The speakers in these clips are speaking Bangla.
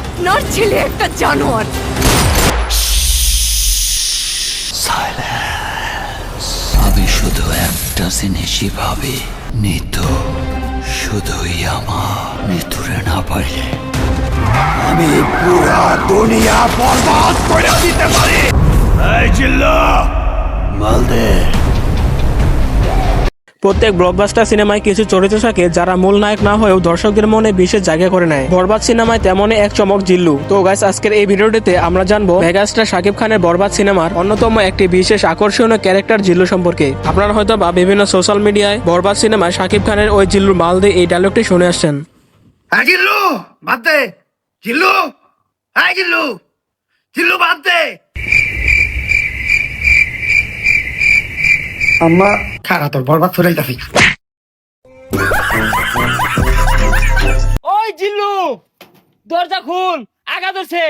আপনার ছেলে একটা জানোয়ার। আমি শুধু একটা জিনিসই ভাবি নিতু শুধুই আমার। নিতুরে না পাইলে আমি পুরা দুনিয়া বরবাদ করে দিতে পারি। এই মালদে। প্রত্যেক ব্লকবাস্টার সিনেমায় কিছু চরিত্র থাকে যারা মূল নায়ক না হয়েও দর্শকদের মনে বিশেষ জায়গা করে নেয়। বরবাদ সিনেমায় তেমনই এক চমক জিল্লু। তো গাইস আজকের এই ভিডিওটিতে আমরা জানব মেগাস্টার শাকিব খানের বরবাদ সিনেমার অন্যতম একটি বিশেষ আকর্ষণীয় ক্যারেক্টার জিল্লু সম্পর্কে। আপনারা হয়তো বা বিভিন্ন সোশ্যাল মিডিয়ায় বরবাদ সিনেমায় শাকিব খানের ওই জিল্লুর মাল দিয়ে এই ডায়লগটি শুনে আসছেন। হ্যাঁ জিল্লু! বাদ দে! জিল্লু! হ্যাঁ জিল্লু! জিল্লু বাদ দে! আম্মা খারা তোর বরবাদ ফুরাইতাছি ওই জিল্লু দরজা খুল আগা ধরছে।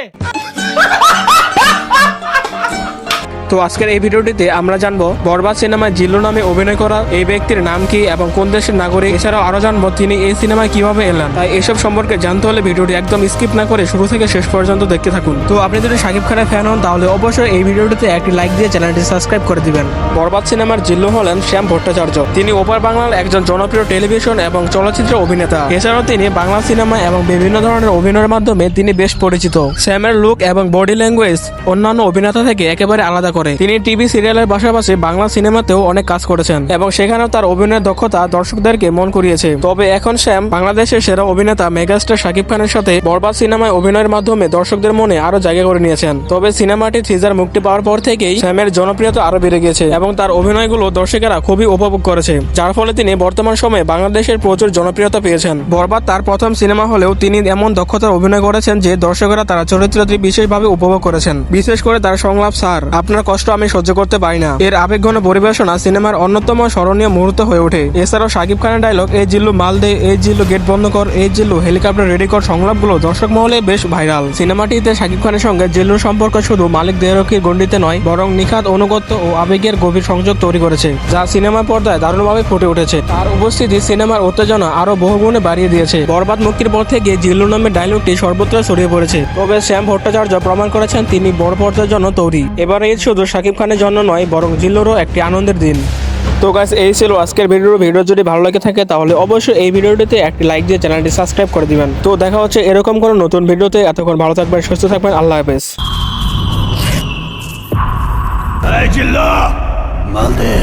তো আজকের এই ভিডিওটিতে আমরা জানব, বরবাদ সিনেমায় জিল্লু নামে অভিনয় করা এই ব্যক্তির নাম কি এবং কোন দেশের নাগরিক? এছাড়াও আরও জানব, তিনি এই সিনেমায় কীভাবে এলেন? তাই এসব সম্পর্কে জানতে হলে ভিডিওটি একদম স্কিপ না করে শুরু থেকে শেষ পর্যন্ত দেখতে থাকুন। তো আপনি যদি শাকিব খানের ফ্যান হন, তাহলে অবশ্যই এই ভিডিওটিতে একটি লাইক দিয়ে চ্যানেলটি সাবস্ক্রাইব করে দিবেন। বরবাদ সিনেমার জিল্লু হলেন শ্যাম ভট্টাচার্য। তিনি ওপার বাংলার একজন জনপ্রিয় টেলিভিশন এবং চলচ্চিত্র অভিনেতা। এছাড়াও তিনি বাংলা সিনেমা এবং বিভিন্ন ধরনের অভিনয়ের মাধ্যমে তিনি বেশ পরিচিত। শ্যামের লুক এবং বডি ল্যাঙ্গুয়েজ অন্যান্য অভিনেতা থেকে একেবারে আলাদা করে। তিনি টিভি সিরিয়ালের পাশাপাশি বাংলা সিনেমাতেও অনেক কাজ করেছেন এবং সেখানেও তার অভিনয়ের দক্ষতা দর্শকদেরকে মন করিয়েছে। তবে এখন শ্যাম বাংলাদেশের সেরা অভিনেতা মেগাস্টার শাকিব খানের সাথে বরবাদ সিনেমায় অভিনয়ের মাধ্যমে দর্শকদের মনে আরও জায়গা করে নিয়েছেন। তবে সিনেমাটি থ্রিজার মুক্তি পাওয়ার পর থেকেই শ্যামের জনপ্রিয়তা আরও বেড়ে গেছে এবং তার অভিনয়গুলো দর্শকেরা খুবই উপভোগ করেছে, যার ফলে তিনি বর্তমান সময়ে বাংলাদেশের প্রচুর জনপ্রিয়তা পেয়েছেন। বরবাদ তার প্রথম সিনেমা হলেও তিনি এমন দক্ষতার অভিনয় করেছেন যে দর্শকেরা তার চরিত্রটি বিশেষভাবে উপভোগ করেছেন। বিশেষ করে তার সংলাপ স্যার, আপনার কষ্ট আমি সহ্য করতে পারি না। এর আবেগঘন পরিবেশনা সিনেমার অন্যতম স্মরণীয় মুহূর্ত হয়ে ওঠে। এছাড়াও শাকিব খানের ডায়লগ এই জিল্লু মাল দে, এই জিল্লু গেট বন্ধ কর, এই জিল্লু হেলিকপ্টার রেডি কর সংলাপগুলো দর্শক মহলে বেশ ভাইরাল সিনেমাটিতে শাকিব খানের সঙ্গে জিল্লুর সম্পর্ক শুধু মালিক দেহরক্ষীর গণ্ডিতে নয়, বরং নিখাত অনুগত্য ও আবেগের গভীর সংযোগ তৈরি করেছে, যা সিনেমা পর্দায় দারুণভাবে ফুটে উঠেছে। তার উপস্থিতি সিনেমার উত্তেজনা আরও বহুগুণে বাড়িয়ে দিয়েছে। বরবাদ মুক্তির পর থেকে জিল্লু নামের ডায়লগটি সর্বত্র ছড়িয়ে পড়েছে। তবে শ্যাম ভট্টাচার্য প্রমাণ করেছেন, তিনি বড় পর্দার জন্য তৈরি। এবার ঈদ শুধু শাকিব খানের জন্য নয় বরং জিল্লুরও একটি আনন্দের দিন। তো গাইস এই ছিল আজকের ভিডিও। ভিডিও যদি ভালো লাগে থাকে তাহলে অবশ্যই এই ভিডিওটিতে একটি লাইক দিয়ে চ্যানেলটি সাবস্ক্রাইব করে দিবেন। তো দেখা হচ্ছে এরকম কোনো নতুন ভিডিওতে। এতক্ষণ ভালো থাকবেন সুস্থ থাকবেন। আল্লাহ হাফেজ। মালদে